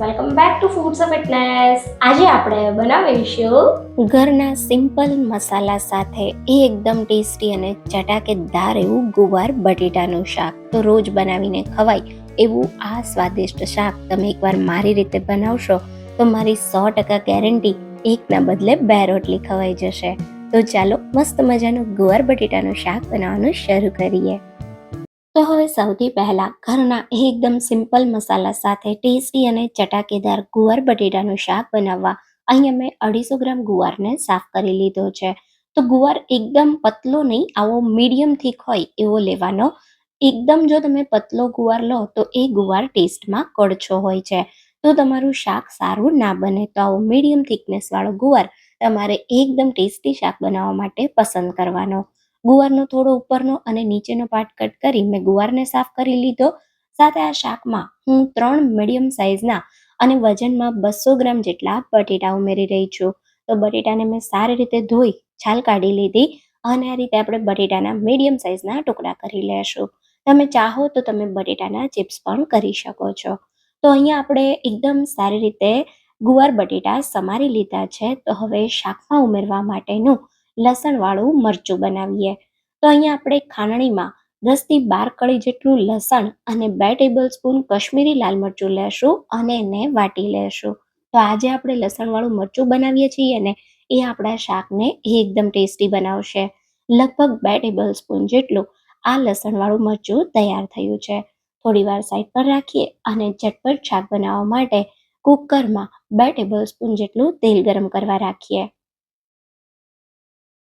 Welcome back to foods of fitness આજે આપણે બનાવીશું ઘરના સિમ્પલ મસાલા સાથે એ એકદમ ટેસ્ટી અને ચટાકેદાર એવું ગુવાર બટેટાનું શાક. તો રોજ બનાવીને ખવાય એવું આ સ્વાદિષ્ટ શાક તમે એકવાર મારી રીતે બનાવશો તો મારી સો ટકા ગેરંટી એકના બદલે બે રોટલી ખવાઈ જશે. તો ચાલો મસ્ત મજાનું ગુવાર બટેટાનું શાક બનાવવાનું શરૂ કરીએ. તો હવે સૌથી પહેલાં ઘરના એકદમ સિમ્પલ મસાલા સાથે ટેસ્ટી અને ચટાકેદાર ગુવાર બટેટાનું શાક બનાવવા. અહીંયા મેં અઢીસો ગ્રામ ગુવારને સાફ કરી લીધો છે. તો ગુવાર એકદમ પતલો નહીં, આવો મીડિયમ થીક હોય એવો લેવાનો. એકદમ જો તમે પતલો ગુવાર લો, તો એ ગુવાર ટેસ્ટમાં કડછો હોય છે. તો તમારું શાક સારું ના બને, તો આવો મીડિયમ થિકનેસવાળો ગુવાર તમારે એકદમ ટેસ્ટી શાક બનાવવા માટે પસંદ કરવાનો. ગુવારનો થોડો ઉપરનો અને નીચેનો પાર્ટ કટ કરી મેં ગુવારને સાફ કરી લીધો. સાથે આ શાકમાં હું ત્રણ મીડિયમ સાઇઝના અને વજનમાં બસો ગ્રામ જેટલા બટેટા ઉમેરી રહી છું. તો બટેટાને મેં સારી રીતે ધોઈ, છાલ કાઢી લીધી અને આ રીતે આપણે બટેટાના મીડિયમ સાઇઝના ટુકડા કરી લેશું. તમે ચાહો તો તમે બટેટાના ચિપ્સ પણ કરી શકો છો. તો અહીંયા આપણે એકદમ સારી રીતે ગુવાર બટેટા સમારી લીધા છે. તો હવે શાકમાં ઉમેરવા માટેનું લસણવાળું મરચું બનાવીએ. તો અહીંયા આપણે ખાંડણીમાં દસથી બાર કળી જેટલું લસણ અને બે ટેબલ સ્પૂન કશ્મીરી લાલ મરચું લેશું અને એને વાટી લેશું. તો આજે આપણે લસણવાળું મરચું બનાવીએ છીએ ને એ આપણા શાકને એકદમ ટેસ્ટી બનાવશે. લગભગ બે ટેબલ સ્પૂન જેટલું આ લસણવાળું મરચું તૈયાર થયું છે. થોડી વાર સાઈડ પર રાખીએ અને ચટપટ શાક બનાવવા માટે કુકરમાં બે ટેબલ સ્પૂન જેટલું તેલ ગરમ કરવા રાખીએ.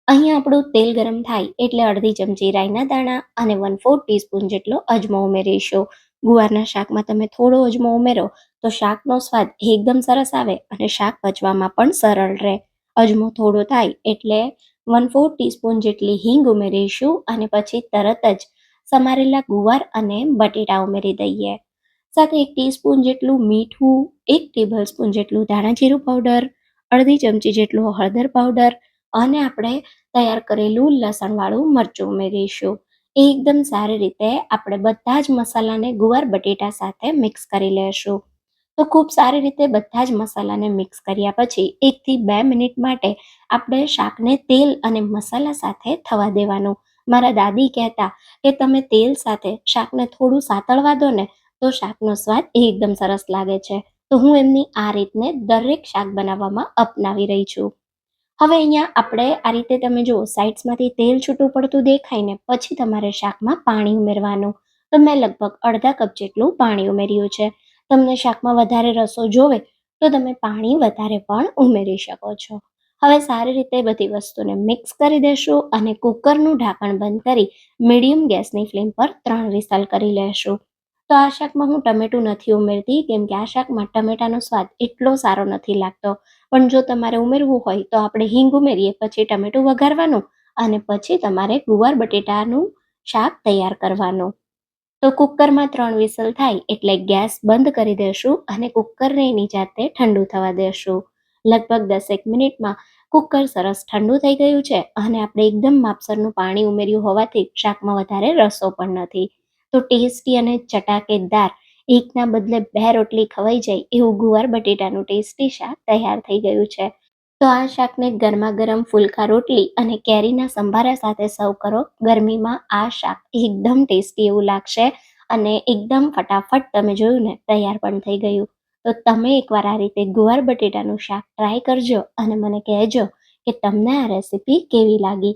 અહીં આપણું તેલ ગરમ થાય એટલે અડધી ચમચી રાઈના દાણા અને વન ફોર્થ ટીસ્પૂન જેટલો અજમો ઉમેરીશું. ગુવારના શાકમાં તમે થોડો અજમો ઉમેરો તો શાકનો સ્વાદ એકદમ સરસ આવે અને શાક પચવામાં પણ સરળ રહે. અજમો થોડો થાય એટલે વન ફોર્થ ટીસ્પૂન જેટલી હિંગ ઉમેરીશું અને પછી તરત જ સમારેલા ગુવાર અને બટેટા ઉમેરી દઈએ. સાથે એક ટીસ્પૂન જેટલું મીઠું, એક ટેબલ સ્પૂન જેટલું ધાણા જીરું પાવડર અડધી ચમચી જેટલું હળદર પાવડર અને આપણે તૈયાર કરેલું લસણવાળું મરચું ઉમેરીશું. એકદમ સારી રીતે આપણે બધા જ મસાલાને ગુવાર બટેટા સાથે મિક્સ કરી લેશું. તો ખૂબ સારી રીતે બધા જ મસાલાને મિક્સ કર્યા પછી એકથી બે મિનિટ માટે આપણે શાકને તેલ અને મસાલા સાથે થવા દેવાનું. મારા દાદી કહેતા કે તમે તેલ સાથે શાકને થોડું સાતળવા દો ને તો શાકનો સ્વાદ એકદમ સરસ લાગે છે. તો હું એમની આ રીતને દરેક શાક બનાવવામાં અપનાવી રહી છું. હવે અહીંયા આપણે આ રીતે તમે જુઓ સાઇડ્સમાંથી તેલ છૂટું પડતું દેખાય ને પછી તમારે શાકમાં પાણી ઉમેરવાનું. તો મેં લગભગ અડધા કપ જેટલું પાણી ઉમેર્યું છે. તમને શાકમાં વધારે રસો જોવે તો તમે પાણી વધારે પણ ઉમેરી શકો છો. હવે સારી રીતે બધી વસ્તુને મિક્સ કરી દેશું અને કુકરનું ઢાંકણ બંધ કરી મીડિયમ ગેસની ફ્લેમ પર ત્રણ વિસલ કરી લેશું. તો આ શાકમાં હું ટમેટું નથી ઉમેરતી, કેમ કે આ શાકમાં ટમેટાનો સ્વાદ એટલો સારો નથી લાગતો. પણ જો તમારે ઉમેરવું હોય તો આપણે હિંગ ઉમેરીએ, પછી ટમેટું વઘારવાનું અને પછી તમારે ગુવાર બટેટાનું શાક તૈયાર કરવાનું. તો કુકરમાં ત્રણ વિસલ થાય એટલે ગેસ બંધ કરી દેશું અને કુકરને એની જાતે ઠંડુ થવા દેશું. લગભગ દસેક મિનિટમાં કુકર સરસ ઠંડુ થઈ ગયું છે અને આપણે એકદમ માપસરનું પાણી ઉમેર્યું હોવાથી શાકમાં વધારે રસો પણ નથી. તો ટેસ્ટી અને ચટાકેદાર. એકના બદલે બે રોટલી ખવાઈ જાય એવું ગુવાર બટેટાનું ટેસ્ટી શાક તૈયાર થઈ ગયું છે. તો આ શાકને ગરમા ગરમ ફુલકા રોટલી અને કેરીના સંભારા સાથે સર્વ કરો. ગરમીમાં આ શાક એકદમ ટેસ્ટી એવું લાગશે અને એકદમ ફટાફટ તમે જોયું ને તૈયાર પણ થઈ ગયું. તો તમે એકવાર આ રીતે ગુવાર બટેટાનું શાક ટ્રાય કરજો અને મને કહેજો કે તમને આ રેસીપી કેવી લાગી.